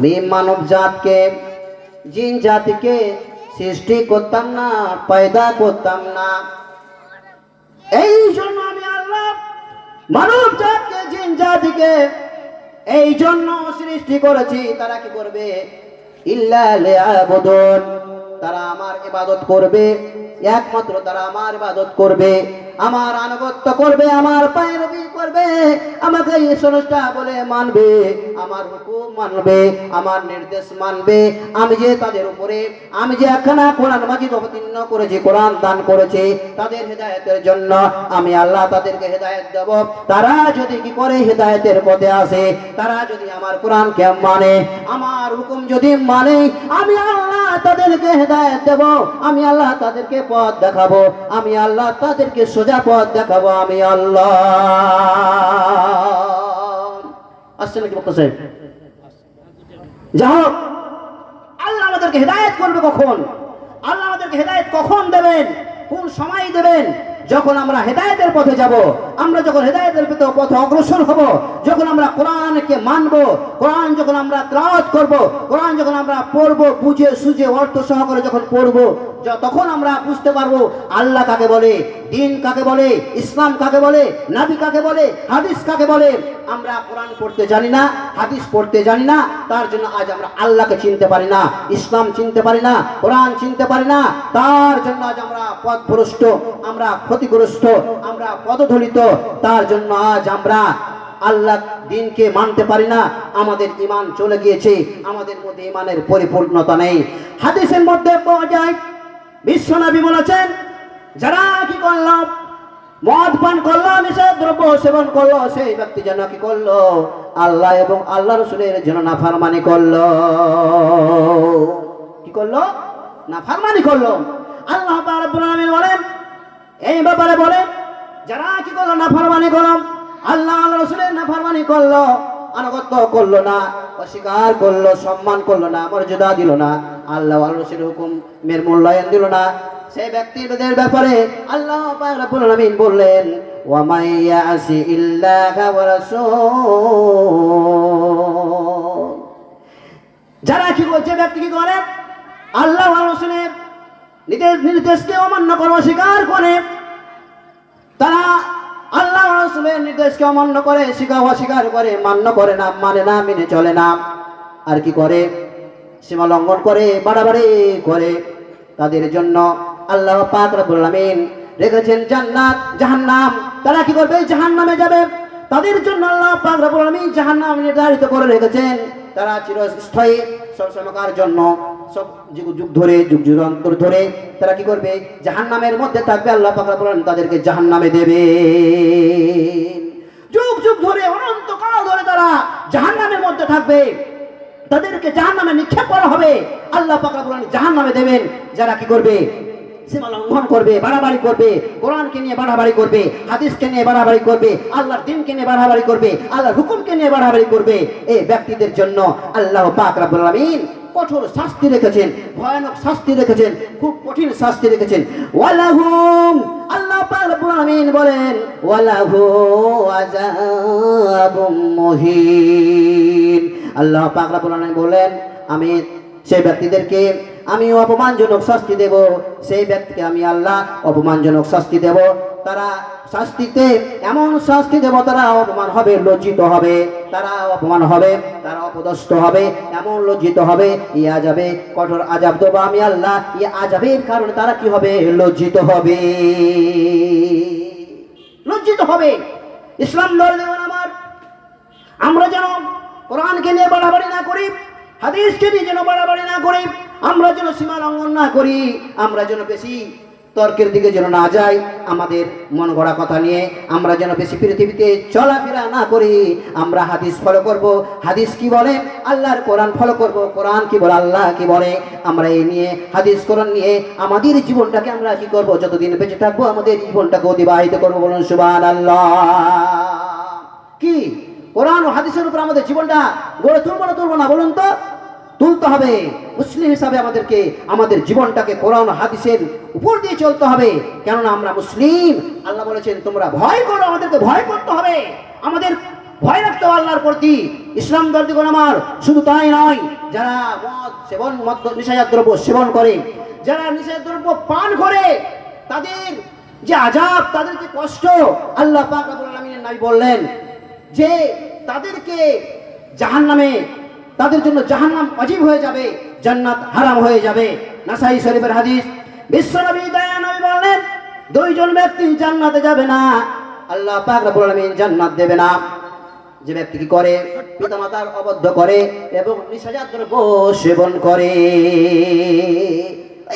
আমি মানব জাতকে জিন জাতিকে সৃষ্টি করতাম না, পয়দা করতাম না। এই জন্য আমি আল্লাহ মানব জাতকে জিন জাতিকে এই জন্য সৃষ্টি করেছি। তারা কি করবে? ইল্লা তারা আমার ইবাদত করবে। একমাত্র তারা আমার ইবাদত করবে। আমার আনুগত্য করবে। আমার করবে আমাকে এই স্রষ্টা বলে মানবে, আমার হুকুম মানবে, আমার নির্দেশ মানবে। আমি যে তাদের উপরে, আমি যে একখানা কোরআন মাজিদ অবতীর্ণ করেছি, কোরআন দান করেছি, তাদের হেদায়েতের জন্য আমি আল্লাহ তাদেরকে হেদায়েত দেব। তারা যদি কি করে হেদায়েতের পথে আসে, তারা যদি আমার কোরআনকে মানে আমার হুকুম যদি মানে আমি আল্লাহ তাদেরকে হেদায়েত দেব, আমি আল্লাহ তাদেরকে পথ দেখাবো, আমি আল্লাহ তাদেরকে সোজা পথ দেখাবো, আমি আল্লাহ। আসছে নাকি বক্তা সাহেব যা হোক আল্লাহ আমাদেরকে হেদায়ত করবে কখন? আল্লাহ আমাদেরকে হেদায়েত কখন দেবেন? কোন সময় দেবেন? যখন আমরা হেদায়তের পথে যাব আমরা যখন হেদায়েতের পথে- পথে অগ্রসর হব, যখন আমরা কোরআনকে মানব, কোরআন যখন আমরা ত্রাওয়াত করব, কোরআন যখন আমরা পড়ব, বুঝে সুঝে অর্থ সহকারে যখন পড়ব তখন আমরা বুঝতে পারব আল্লাহ কাকে বলে, দিন কাকে বলে, ইসলাম কাকে বলে, নাবি কাকে বলে, হাদিস কাকে বলে, আমরা কোরআন পড়তে জানি না, হাদিস পড়তে জানি না, তার জন্য আজ আমরা আল্লাহকে চিনতে পারি না, ইসলাম চিনতে পারি না, কোরআন চিনতে পারি না, তার জন্য আজ আমরা পথভ্রষ্ট, আমরা ক্ষতিগ্রস্ত, আমরা পদধলিত তার জন্য আজ আমরা আল্লাহ দিনকে মানতে পারি না। আমাদের ইমান চলে গিয়েছে। আমাদের মধ্যে ইমানের পরিপূর্ণতা নেই। হাদিসের মধ্যে পাওয়া যায়, বিশ্বনবী বলেছেন, যারা কি করল? মদ পান করল, নিষেধ দ্রব্য সেবন করল, সেই ব্যক্তি যেন কি করল? আল্লাহ এবং আল্লাহ রসুলের যেন নাফারমানি করল। কি করল? নাফারমানি করল। আল্লাহ বলেন, এই ব্যাপারে বলেন যারা কি করল? নাফারমানি করল। আল্লাহ আল্লাহ রসুলের নাফারমানি করল। আনুগত্য করল না, অস্বীকার করল, সম্মান করল না, মর্যাদা দিল না। আল্লাহ রসুলের হুকুম মের মূল্যায়ন দিল না। সেই ব্যক্তিদের ব্যাপারে আল্লাহ রব্বুল আলামিন বললেন ওয়া ইয়াসি ওয়া রাসূল। যারা কি করছে? ব্যক্তি কি করে? আল্লাহ রাসূলের নির্দেশ নির্দেশকে অমান্য করে, অস্বীকার করে। রাসূলের নির্দেশকে অমান্য করে স্বীকার অস্বীকার করে, মান্য করে না মানে না, মেনে চলে না। আর কি করে? সীমা লঙ্ঘন করে, বাড়াবাড়ি করে। তাদের জন্য আল্লাহ পাক রেখেছেন জান্নাত, জাহান্নাম। তারা কি করবে? জাহান্নামে যাবে। তাদের জন্য আল্লাহ পাক রব্বুল আলামিন জাহান্নাম নির্ধারিত করে রেখেছেন। তারা চিরস্থায়ী সবসময়কার জন্য, সব যুগ যুগ ধরে, যুগ যুগান্তর ধরে তারা কি করবে? জাহান্নামের মধ্যে থাকবে। আল্লাহ পাক রব্বুল আলামিন তাদেরকে জাহান্নামে দেবে যুগ যুগ ধরে অনন্তকাল ধরে তারা জাহান্নামের মধ্যে থাকবে তাদেরকে জাহান নামে নিক্ষেপ করা হবে। আল্লাহ পাকা বলেন জাহান নামে দেবেন। যারা কি করবে? সীমা লঙ্ঘন করবে, বাড়াবাড়ি করবে, কোরআনকে নিয়ে বাড়াবাড়ি করবে, হাদিসকে নিয়ে বাড়াবাড়ি করবে, আল্লাহর দিনকে নিয়ে বাড়াবাড়ি করবে, আল্লাহর হুকুমকে নিয়ে বাড়াবাড়ি করবে এই ব্যক্তিদের জন্য আল্লাহ পাক রাব্বুল আলামিন কঠোর শাস্তি রেখেছেন, ভয়ানক শাস্তি রেখেছেন, খুব কঠিন শাস্তি রেখেছেন। ওয়ালাহুম, আল্লাহ পাক বলেন, ওয়ালাহু আযাবুম আল্লাহ পাক রব্বুল আলামিন বলেন, আমি সেই ব্যক্তিদেরকে আমি অপমানজনক শাস্তি দেব, সেই ব্যক্তিকে আমি আল্লাহ অপমানজনক শাস্তি দেব। তারা শাস্তিতে এমন শাস্তি দেব, তারা অপমান হবে, লজ্জিত হবে, তারা অপমান হবে, তারা অপদস্থ হবে, এমন লজ্জিত হবে ই আজাবে কঠোর আজাব দেবো আমি আল্লাহ ই আজাবের কারণে তারা কি হবে? লজ্জিত হবে। লজ্জিত হবে। ইসলাম দেবেন আমার, আমরা যেন কোরআনকে নিয়ে বাড়াবাড়ি না করি, হাদিসকে নিয়ে যেন বাড়াবাড়ি না করি, আমরা যেন সীমা লঙ্ঘন না করি, আমরা যেন বেশি তর্কের দিকে যেন না যাই, আমাদের মন গড়া কথা নিয়ে আমরা যেন বেশি পৃথিবীতে চলাফেরা না করি, আমরা হাদিস ফলো করব। হাদিস কি বলে? আল্লাহর কোরআন ফলো করব। কোরআন কি বলে? আল্লাহ কি বলে? আমরা এই নিয়ে হাদিস কোরআন নিয়ে আমাদের জীবনটাকে আমরা কি করব? যতদিন বেঁচে থাকব, আমাদের জীবনটাকে অতিবাহিত করব বলুন সুবান আল্লাহ কি? কোরআন ও হাদিসের উপর আমাদের জীবনটা গড়ে তুলবো না তুলবো না, বলুন তো? তুলতে হবে। মুসলিম হিসাবে আমাদেরকে, আমাদের জীবনটাকে কোরআন হাদিসের উপর দিয়ে চলতে হবে। কেননা আমরা মুসলিম। আল্লাহ বলেছেন, তোমরা ভয় করো, আমাদেরকে ভয় করতে হবে। আমাদের ভয় রাখতে হবে আল্লাহর প্রতি। ইসলাম দর্দিগণ আমার, শুধু তাই নয়, যারা মদ সেবন, মদ নিশাজাত দ্রব্য সেবন করে, যারা নিশাজাত দ্রব্য পান করে, তাদের যে আজাব তাদের যে কষ্ট, আল্লাহ পাক রাব্বুল আলামিনের নবী বললেন যে তাদেরকে জাহান্নামে, তাদের জন্য জাহান্নাম অজীব হয়ে যাবে, জান্নাত হারাম হয়ে যাবে। নাসাই শরীফের হাদিস বিশ্বনবী দয়া নবী বললেন, দুইজন ব্যক্তি জান্নাতে যাবে না, আল্লাহ পাক রব্বুল আলামিন জান্নাত দেবে না। যে ব্যক্তি কি করে? পিতামাতার অবদ্ধ করে এবং নিশাজাত দ্রব্য সেবন করে।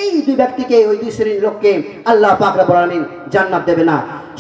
এই দুই ব্যক্তিকে, ওই দুই শ্রেণির লোককে আল্লাহ পাক রব্বুল আলামিন জান্নাত দেবে না।